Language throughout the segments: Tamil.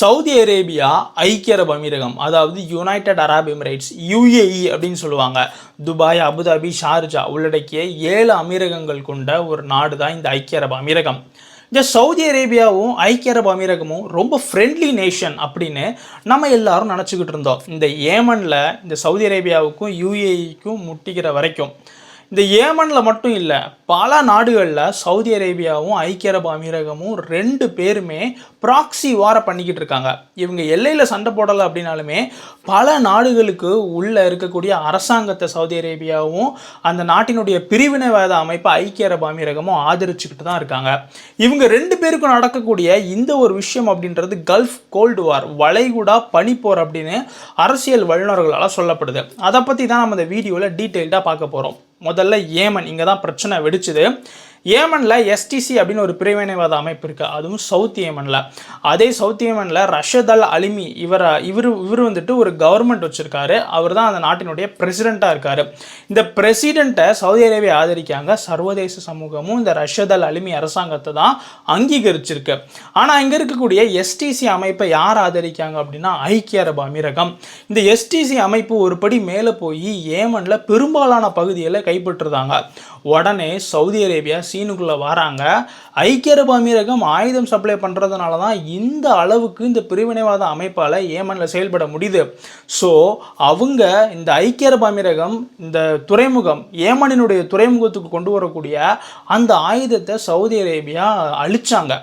சவுதி அரேபியா ஐக்கிய அரபு அமீரகம் அதாவது யுனைடெட் அரப் எமிரேட்ஸ் யுஏஇ அப்படின்னு சொல்லுவாங்க. துபாய் அபுதாபி ஷார்ஜா உள்ளடக்கிய ஏழு அமீரகங்கள் கொண்ட ஒரு நாடு தான் இந்த ஐக்கிய அரபு அமீரகம். இந்த சவுதி அரேபியாவும் ஐக்கிய அரபு அமீரகமும் ரொம்ப ஃப்ரெண்ட்லி நேஷன் அப்படின்னு நம்ம எல்லாரும் நினச்சிக்கிட்டு இருந்தோம். இந்த ஏமனில் இந்த சவுதி அரேபியாவுக்கும் யுஏஇக்கும் முட்டிக்கிற வரைக்கும். இந்த ஏமனில் மட்டும் இல்லை பல நாடுகளில் சவுதி அரேபியாவும் ஐக்கிய அரபு அமீரகமும் ரெண்டு பேருமே ப்ராக்சி வார பண்ணிக்கிட்டு இருக்காங்க. இவங்க எல்லையில் சண்டை போடலை அப்படின்னாலுமே பல நாடுகளுக்கு உள்ளே இருக்கக்கூடிய அரசாங்கத்தை சவுதி அரேபியாவும் அந்த நாட்டினுடைய பிரிவினைவாத அமைப்பை ஐக்கிய அரபு அமீரகமும் ஆதரிச்சுக்கிட்டு தான் இருக்காங்க. இவங்க ரெண்டு பேருக்கும் நடக்கக்கூடிய இந்த ஒரு விஷயம் அப்படின்றது கல்ஃப் கோல்டு வார் வளைகுடா பனிப்போர் அப்படின்னு அரசியல் வல்லுநர்களால் சொல்லப்படுது. அதை பற்றி தான் நம்ம இந்த வீடியோவில் டீட்டெயில்டாக பார்க்க போகிறோம் முதல்ல ஏமன் இங்கே தான் பிரச்சனை வெடிச்சுது. ஏமனில் எஸ்டிசி அப்படின்னு ஒரு பிரிவினைவாத அமைப்பு இருக்குது அதுவும் சவுத் ஏமனில். அதே சவுத் ஏமனில் ரஷத் அல் அலிமி இவர் இவர் இவர் வந்துட்டு ஒரு கவர்மெண்ட் வச்சுருக்காரு. அவர் தான் அந்த நாட்டினுடைய பிரசிடெண்ட்டாக இருக்கார். இந்த பிரசிடெண்ட்டை சவுதி அரேபியா ஆதரிக்காங்க சர்வதேச சமூகமும் இந்த ரஷத் அல் அலிமி அரசாங்கத்தை தான் அங்கீகரிச்சிருக்கு. ஆனால் இங்கே இருக்கக்கூடிய எஸ்டிசி அமைப்பை யார் ஆதரிக்காங்க அப்படின்னா ஐக்கிய அரபு அமீரகம். இந்த எஸ்டிசி அமைப்பு ஒரு படி மேலே போய் ஏமனில் பெரும்பாலான பகுதிகளை கைப்பற்றுறாங்க. உடனே சவுதி அரேபியா சீனுக்குள்ளே வராங்க. ஐக்கிய அரபு அமீரகம் ஆயுதம் சப்ளை பண்ணுறதுனால தான் இந்த அளவுக்கு இந்த பிரிவினைவாத அமைப்பால் ஏமனில் செயல்பட முடியுது. ஸோ அவங்க இந்த ஐக்கிய அரபு அமீரகம் இந்த துறைமுகம் ஏமனினுடைய துறைமுகத்துக்கு கொண்டு வரக்கூடிய அந்த ஆயுதத்தை சவுதி அரேபியா அழிச்சாங்க.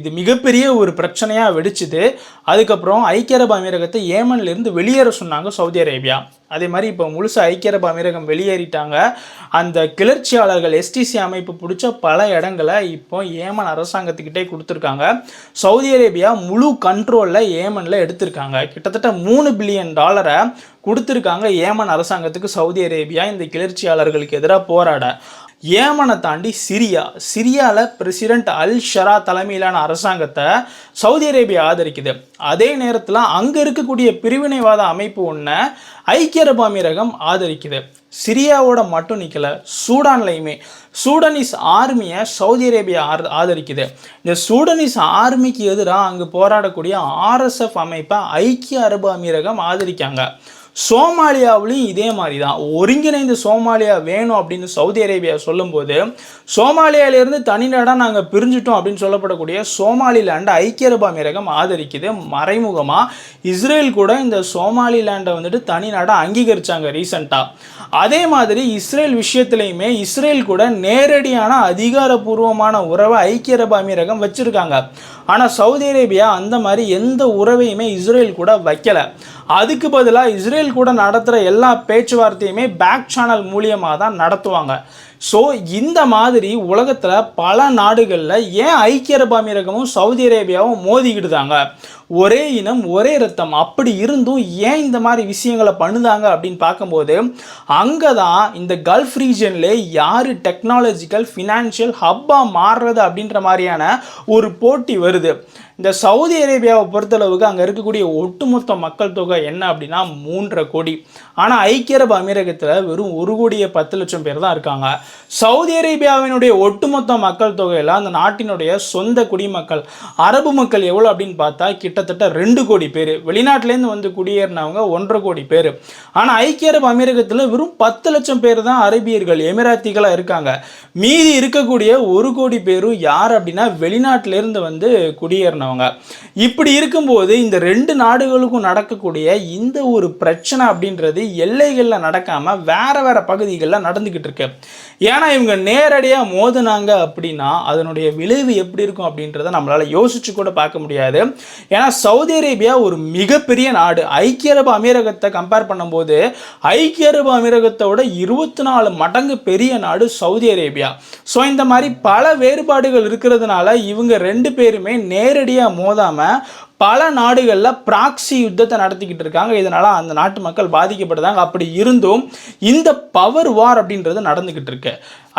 இது மிகப்பெரிய ஒரு பிரச்சனையாக வெடிச்சுது. அதுக்கப்புறம் ஐக்கிய அரபு அமீரகத்தை ஏமன்லேருந்து வெளியேற சொன்னாங்க சவுதி அரேபியா. அதே மாதிரி இப்போ முழுசாக ஐக்கிய அரபு அமீரகம் வெளியேறிட்டாங்க. அந்த கிளர்ச்சியாளர்கள் எஸ்டிசி அமைப்பு பிடிச்ச பல இடங்களை இப்போ ஏமன் அரசாங்கத்துக்கிட்டே கொடுத்துருக்காங்க. சவுதி அரேபியா முழு கண்ட்ரோலில் ஏமனில் எடுத்திருக்காங்க. கிட்டத்தட்ட மூணு பில்லியன் டாலரை கொடுத்துருக்காங்க ஏமன் அரசாங்கத்துக்கு சவுதி அரேபியா இந்த கிளர்ச்சியாளர்களுக்கு எதிராக போராட. ஏமனை தாண்டி சிரியா. சிரியாவில் பிரசிடென்ட் அல் ஷரா தலைமையிலான அரசாங்கத்தை சவுதி அரேபியா ஆதரிக்குது. அதே நேரத்தில் அங்கே இருக்கக்கூடிய பிரிவினைவாத அமைப்பு ஒன்று ஐக்கிய அரபு அமீரகம் ஆதரிக்குது. சிரியாவோட மட்டும் நிற்கலை சூடான்லையுமே. சூடனிஸ் ஆர்மியை சவுதி அரேபியா ஆதரிக்குது. இந்த சூடனிஸ் ஆர்மிக்கு எதிராக அங்கே போராடக்கூடிய ஆர்எஸ்எஃப் அமைப்பை ஐக்கிய அரபு அமீரகம் ஆதரிக்காங்க. சோமாலியாவிலையும் இதே மாதிரி தான் ஒருங்கிணைந்த சோமாலியா வேணும் அப்படின்னு சவுதி அரேபியா சொல்லும்போது சோமாலியாவிலேருந்து தனிநாடாக நாங்கள் பிரிஞ்சிட்டோம் அப்படின்னு சொல்லப்படக்கூடிய சோமாலிலேண்டை ஐக்கிய அரபு அமீரகம் ஆதரிக்குது. மறைமுகமாக இஸ்ரேல் கூட இந்த சோமாலிலேண்டை வந்துட்டு தனிநாடாக அங்கீகரித்தாங்க ரீசண்டாக அதே மாதிரி இஸ்ரேல் விஷயத்துலையுமே இஸ்ரேல் கூட நேரடியான அதிகாரப்பூர்வமான உறவை ஐக்கிய அரபு அமீரகம் வச்சுருக்காங்க. ஆனால் சவுதி அரேபியா அந்த மாதிரி எந்த உறவையுமே இஸ்ரேல் கூட வைக்கலை. அதுக்கு பதிலாக இஸ்ரேல் கூட நடத்துகிற எல்லா பேச்சுவார்த்தையுமே பேக் சேனல் மூலியமாக தான் நடத்துவாங்க. ஸோ இந்த மாதிரி உலகத்தில் பல நாடுகளில் ஏன் ஐக்கிய அரபு அமீரகமும் சவுதி அரேபியாவும் மோதிக்கிட்டுதாங்க? ஒரே இனம் ஒரே ரத்தம் அப்படி இருந்தும் ஏன் இந்த மாதிரி விஷயங்களை பண்ணுதாங்க அப்படின்னு பார்க்கும்போது அங்கே தான் இந்த கல்ஃப் ரீஜனில் யார் டெக்னாலஜிக்கல் ஃபினான்ஷியல் ஹப்பாக மாறுறது அப்படின்ற மாதிரியான ஒரு போட்டி வருது. இந்த சவுதி அரேபியாவை பொறுத்தளவுக்கு அங்கே இருக்கக்கூடிய ஒட்டுமொத்த மக்கள் தொகை என்ன அப்படின்னா மூன்றரை கோடி. ஆனால் ஐக்கிய அரபு அமீரகத்தில் வெறும் ஒரு கோடியே பத்து லட்சம் பேர் தான் இருக்காங்க. சவுதி அரேபியாவினுடைய ஒட்டுமொத்த மக்கள் தொகையில் அந்த நாட்டினுடைய சொந்த குடிமக்கள் அரபு மக்கள் எவ்வளோ அப்படின்னு பார்த்தா கிட்டத்தட்ட ரெண்டு கோடி பேர். வெளிநாட்டிலேருந்து வந்து குடியேறினவங்க ஒன்றரை கோடி பேர். ஆனால் ஐக்கிய அரபு அமீரகத்தில் வெறும் பத்து லட்சம் பேர் தான் அரபியர்கள் எமிராத்திகளாக இருக்காங்க. மீதி இருக்கக்கூடிய ஒரு கோடி பேரும் யார் அப்படின்னா வெளிநாட்டிலேருந்து வந்து குடியேறினவங்க. இப்படி இருக்கும்போது இந்த ரெண்டு நாடுகளுக்கும் நடக்கக்கூடிய இந்த ஒரு பிரச்சனை அப்படின்றது எல்லைகளில் நடக்காமல் வேற வேற பகுதிகளில் நடந்துக்கிட்டு இருக்கு. ஏன்னா இவங்க நேரடியாக மோதுனாங்க அப்படின்னா அதனுடைய விளைவு எப்படி இருக்கும் அப்படின்றத நம்மளால் யோசிச்சு கூட பார்க்க முடியாது. ஏன்னா சவுதி அரேபியா ஒரு மிகப்பெரிய நாடு. ஐக்கிய அரபு அமீரகத்தை கம்பேர் பண்ணும்போது ஐக்கிய அரபு அமீரகத்தோட இருபத்தி நாலு மடங்கு பெரிய நாடு சவுதி அரேபியா. ஸோ இந்த மாதிரி பல வேறுபாடுகள் இருக்கிறதுனால இவங்க ரெண்டு பேருமே நேரடியாக மோதாமல் பல நாடுகளில் பிராக்சி யுத்தத்தை நடத்திக்கிட்டு இருக்காங்க. இதனால் அந்த நாட்டு மக்கள் பாதிக்கப்படுதாங்க அப்படி இருந்தும் இந்த பவர் வார் அப்படின்றது நடந்துக்கிட்டு இருக்கு.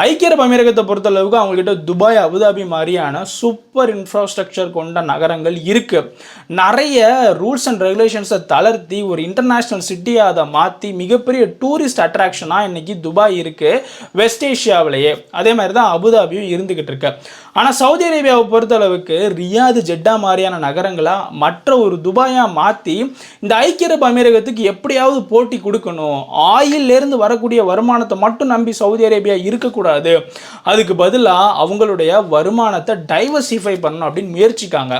ஐக்கிய அரபு அமீரகத்தை பொறுத்தளவுக்கு அவங்கக்கிட்ட துபாய் அபுதாபி மாதிரியான சூப்பர் இன்ஃப்ராஸ்ட்ரக்சர் கொண்ட நகரங்கள் இருக்குது நிறைய ரூல்ஸ் அண்ட் ரெகுலேஷன்ஸை தளர்த்தி ஒரு இன்டர்நேஷ்னல் சிட்டியாக அதை மாற்றி மிகப்பெரிய டூரிஸ்ட் அட்ராக்ஷனாக இன்றைக்கி துபாய் இருக்குது வெஸ்ட் ஏஷியாவிலேயே அதே மாதிரி தான் அபுதாபியும் இருந்துக்கிட்டு இருக்கு. ஆனால் சவுதி அரேபியாவை பொறுத்தளவுக்கு ரியாது ஜெட்டா மாதிரியான நகரங்களாக மற்ற ஒரு துபாயாக மாற்றி இந்த ஐக்கிய அரபு அமீரகத்துக்கு எப்படியாவது போட்டி கொடுக்கணும். ஆயிலிருந்து வரக்கூடிய வருமானத்தை மட்டும் நம்பி சவுதி அரேபியா இருக்கக்கூடாது. அதுக்கு பதிலாக அவங்களுடைய வருமானத்தை டைவர்சிஃபை பண்ணணும் அப்படின்னு முயற்சிக்காங்க.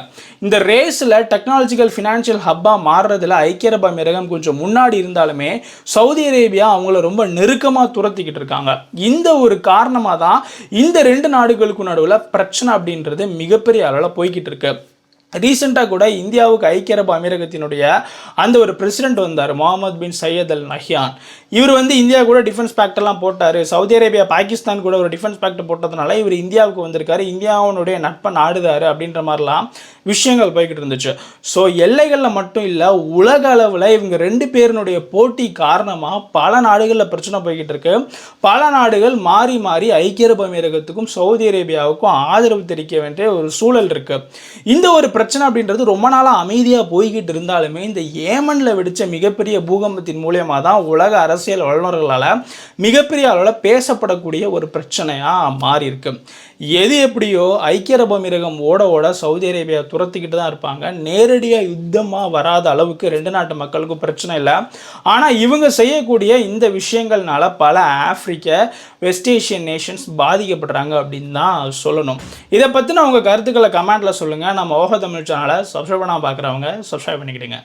இந்த ரேஸில் டெக்னாலஜிக்கல் ஃபினான்ஷியல் ஹப்பாக மாறுறதுல ஐக்கிய அரபு அமீரகம் கொஞ்சம் முன்னாடி இருந்தாலுமே சவுதி அரேபியா அவங்கள ரொம்ப நெருக்கமாக துரத்திக்கிட்டு இருக்காங்க. இந்த ஒரு காரணமாக தான் இந்த ரெண்டு நாடுகளுக்கு நடுவில் பிரச்சனை அப்படின்றது மிகப்பெரிய அளவில் போய்கிட்டு இருக்கு. ரீசெண்டாக கூட இந்தியாவுக்கு ஐக்கிய அரபு அமீரகத்தினுடைய அந்த ஒரு பிரசிடென்ட் வந்தார் Mohammed bin Zayed al Nahyan. இவர் வந்து இந்தியா கூட டிஃபென்ஸ் பேக்டெல்லாம் போட்டார். சவுதி அரேபியா பாகிஸ்தான் கூட ஒரு டிஃபென்ஸ் பேக்ட் போட்டதுனால இவர் இந்தியாவுக்கு வந்திருக்காரு. இந்தியாவுடைய நட்பை நாடுதார் அப்படின்ற மாதிரிலாம் விஷயங்கள் போய்கிட்டு இருந்துச்சு. ஸோ எல்லைகளில் மட்டும் இல்லை உலக அளவில் இவங்க ரெண்டு பேருனுடைய போட்டி காரணமாக பல நாடுகளில் பிரச்சனை போய்கிட்டு இருக்கு. பல நாடுகள் மாறி மாறி ஐக்கிய அரபு அமீரகத்துக்கும் சவுதி அரேபியாவுக்கும் ஆதரவு தெரிவிக்க வேண்டிய ஒரு சூழல் இருக்குது இந்த ஒரு பிரச்சனை அப்படின்றது ரொம்ப நாளாக அமைதியாக போய்கிட்டு இருந்தாலுமே இந்த ஏமனில் வெடித்த மிகப்பெரிய பூகம்பத்தின் மூலியமாக தான் உலக அரசியல் வல்லுநர்களால் மிகப்பெரிய அளவில் பேசப்படக்கூடிய ஒரு பிரச்சனையாக மாறியிருக்கு எது எப்படியோ ஐக்கிய அரபு அமீரகம் ஓட ஓட சவுதி அரேபியா துரத்திக்கிட்டு தான் இருப்பாங்க. நேரடியாக யுத்தமாக வராத அளவுக்கு ரெண்டு நாட்டு மக்களுக்கும் பிரச்சனை இல்லை. ஆனால் இவங்க செய்யக்கூடிய இந்த விஷயங்கள்னால பல ஆப்பிரிக்க வெஸ்ட் ஏஷியன் நேஷன்ஸ் பாதிக்கப்படுறாங்க அப்படின்னு தான் சொல்லணும். இதை பற்றின உங்கள் கருத்துக்களை கமெண்ட்டில் சொல்லுங்கள் நம்ம ஓகத தமிழ் சேனலை சப்ஸ்கிரைப் பண்ணால் பார்க்குறவங்க சப்ஸ்கிரைப் பண்ணிக்கிடுங்க.